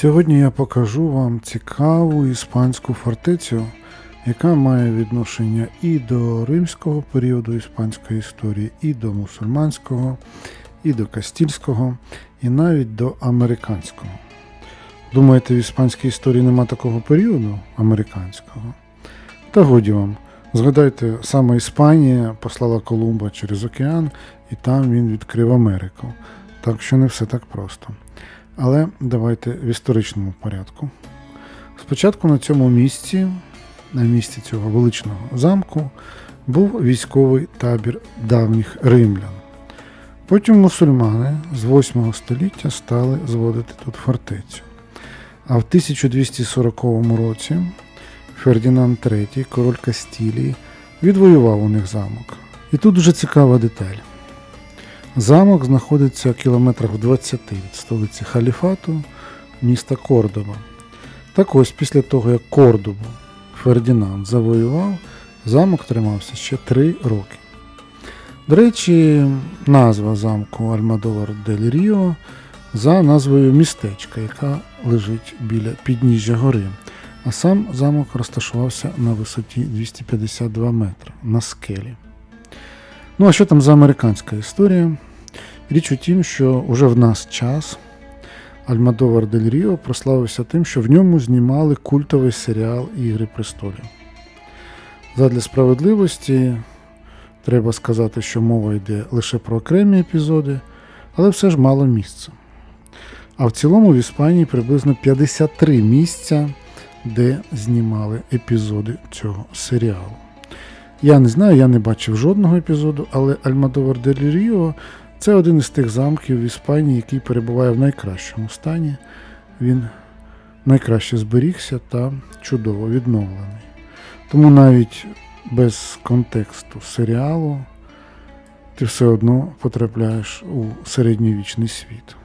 Сьогодні я покажу вам цікаву іспанську фортецю, яка має відношення і до римського періоду іспанської історії, і до мусульманського, і до кастільського, і навіть до американського. Думаєте, в іспанській історії нема такого періоду американського? Та годі вам. Згадайте, саме Іспанія послала Колумба через океан, і там він відкрив Америку. Так що не все так просто. Але давайте в історичному порядку. Спочатку на цьому місці, на місці цього величного замку, був військовий табір давніх римлян. Потім мусульмани з 8 століття стали зводити тут фортецю. А в 1240 році Фердінанд III, король Кастілії, відвоював у них замок. І тут дуже цікава деталь. Замок знаходиться в кілометрах 20 від столиці халіфату міста Кордоба. Так ось після того, як Кордобу Фердінанд завоював, замок тримався ще 3 роки. До речі, назва замку Альмадовар дель Ріо за назвою містечка, яка лежить біля підніжжя гори. А сам замок розташувався на висоті 252 метри на скелі. Ну, а що там за американська історія? Річ у тім, що уже в нас час Альмадовар Дель Ріо прославився тим, що в ньому знімали культовий серіал Ігри престолів. Задля справедливості треба сказати, що мова йде лише про окремі епізоди, але все ж мало місця. А в цілому в Іспанії приблизно 53 місця, де знімали епізоди цього серіалу. Я не знаю, я не бачив жодного епізоду, але Альмадовар Дель Ріо це один із тих замків в Іспанії, який перебуває в найкращому стані. Він найкраще зберігся та чудово відновлений. Тому навіть без контексту серіалу ти все одно потрапляєш у середньовічний світ.